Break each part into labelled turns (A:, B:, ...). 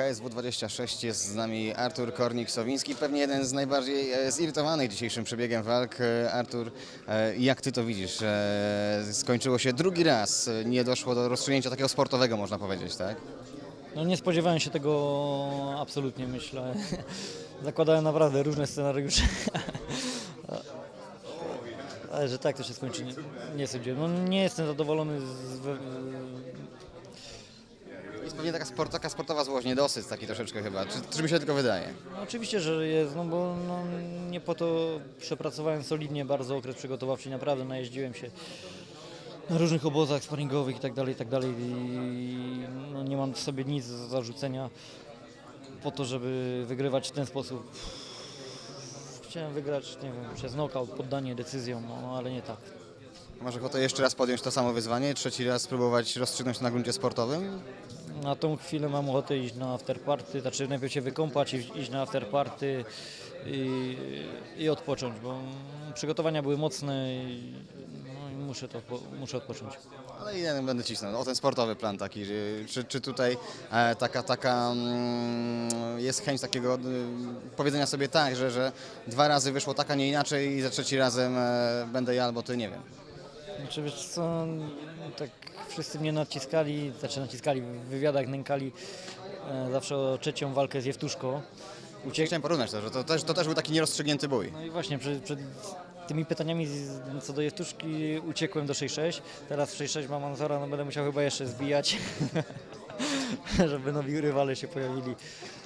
A: KSW 26 jest z nami Artur Kornik-Sowiński, pewnie jeden z najbardziej e, zirytowanych dzisiejszym przebiegiem walk. E, Artur, e, jak ty to widzisz? Skończyło się drugi raz, nie doszło do rozstrzygnięcia takiego sportowego, można powiedzieć, tak?
B: No nie spodziewałem się tego absolutnie, myślę. Zakładałem naprawdę różne scenariusze. Ale że tak to się skończy, nie, nie sądziłem. No nie jestem zadowolony z,
A: Jest pewnie taka, sport, taka sportowa złość, niedosyt taki troszeczkę chyba, czy, czy mi się tylko wydaje?
B: no oczywiście, że jest, no bo no, nie po to przepracowałem solidnie bardzo okres przygotowawczy, naprawdę najeździłem się na różnych obozach sparingowych i tak dalej, i tak dalej i no, nie mam w sobie nic do zarzucenia po to, żeby wygrywać w ten sposób. Chciałem wygrać, nie wiem, przez knockout, poddanie decyzją, no, no ale nie tak.
A: Masz ochotę jeszcze raz podjąć to samo wyzwanie, trzeci raz spróbować rozstrzygnąć to na gruncie sportowym?
B: Na tą chwilę mam ochotę iść na afterparty, znaczy najpierw się wykąpać i iść na afterparty i, i odpocząć, bo przygotowania były mocne i, no, i muszę, to, muszę odpocząć.
A: Ale jeden będę cisnął. O ten sportowy plan taki, czy, czy tutaj e, taka, taka mm, jest chęć takiego e, powiedzenia sobie tak, że, że dwa razy wyszło tak, a nie inaczej i za trzeci razem e, będę ja albo ty, nie wiem.
B: Znaczy wiesz co, tak wszyscy mnie naciskali, znaczy naciskali, w wywiadach nękali e, zawsze o trzecią walkę z Jewtuszko. Uciek...
A: Chciałem porównać to, że to też, to też był taki nierozstrzygnięty bój.
B: No i właśnie przed, przed tymi pytaniami z- co do Jewtuszki uciekłem do 6-6, teraz w 6-6 mam Anzora, no będę musiał chyba jeszcze zbijać, żeby nowi rywale się pojawili.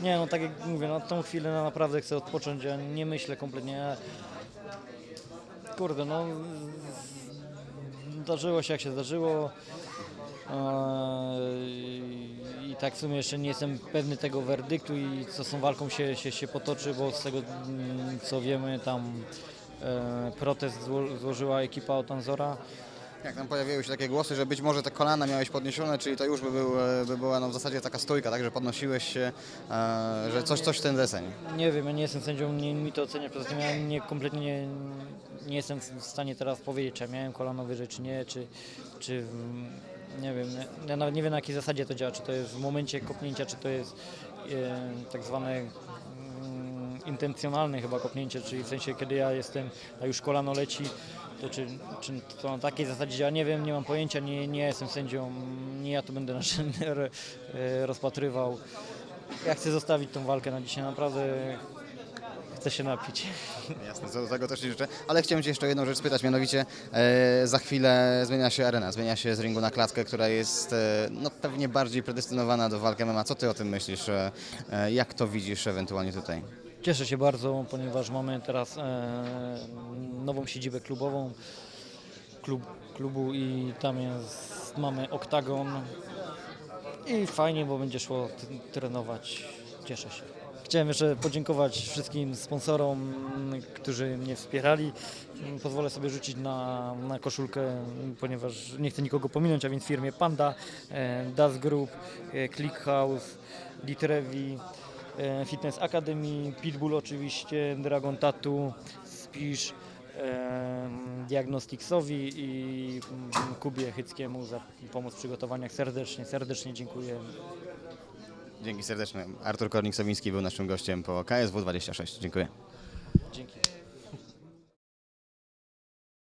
B: Nie no tak jak mówię, na tą chwilę no, naprawdę chcę odpocząć, ja nie myślę kompletnie, kurde no zdarzyło się jak się zdarzyło. Eee, I tak w sumie jeszcze nie jestem pewny tego werdyktu i co z tą walką się, się, się potoczy, bo z tego mm, co wiemy tam e, protest zło, złożyła ekipa od Anzora.
A: Jak tam pojawiły się takie głosy, że być może te kolana miałeś podniesione, czyli to już by, był, e, by była no, w zasadzie taka stójka, tak, że podnosiłeś się, e, że coś, coś w ten deseń.
B: Nie wiem, ja nie jestem sędzią, nie mi to oceniać, poza tym ja nie, kompletnie nie, jestem w stanie teraz powiedzieć, czy ja miałem kolano wyżej, czy nie, czy, czy nie wiem, ja- nawet nie wiem na jakiej zasadzie to działa, czy to jest w momencie kopnięcia, czy to jest e, tak zwane intencjonalne chyba kopnięcie, czyli w sensie kiedy ja jestem, a już kolano leci, to czy, czy to na takiej zasadzie działa, nie wiem, nie mam pojęcia, nie, nie jestem sędzią, nie ja to będę naszym e, rozpatrywał. Ja chcę zostawić tą walkę na dzisiaj, naprawdę chcę się napić.
A: Jasne, co do tego też Ci życzę. Ale chciałem Cię jeszcze jedną rzecz spytać, mianowicie e, za chwilę zmienia się arena, zmienia się z ringu na klatkę, która jest e, no, pewnie bardziej predestynowana do walki MMA. Co Ty o tym myślisz? E, e, jak to widzisz ewentualnie tutaj?
B: Cieszę się bardzo, ponieważ mamy teraz e, nową siedzibę klubową klub, klubu i tam jest, mamy oktagon i fajnie, bo będzie szło trenować. Cieszę się. Chciałem jeszcze podziękować wszystkim sponsorom, którzy mnie wspierali. Pozwolę sobie rzucić na, na koszulkę, ponieważ nie chcę nikogo pominąć, a więc firmie Panda, e, Das Group, e, Clickhouse, Litrevi, Fitness Academy, Pitbull oczywiście, Dragon Tattoo, Spisz, e, Diagnosticsowi i mm, Kubie Chyckiemu za pomoc w przygotowaniach. Serdecznie, serdecznie dziękuję.
A: Dzięki serdeczne. Artur Kornik-Sowiński był naszym gościem po KSW 26. Dziękuję.
B: Dzięki.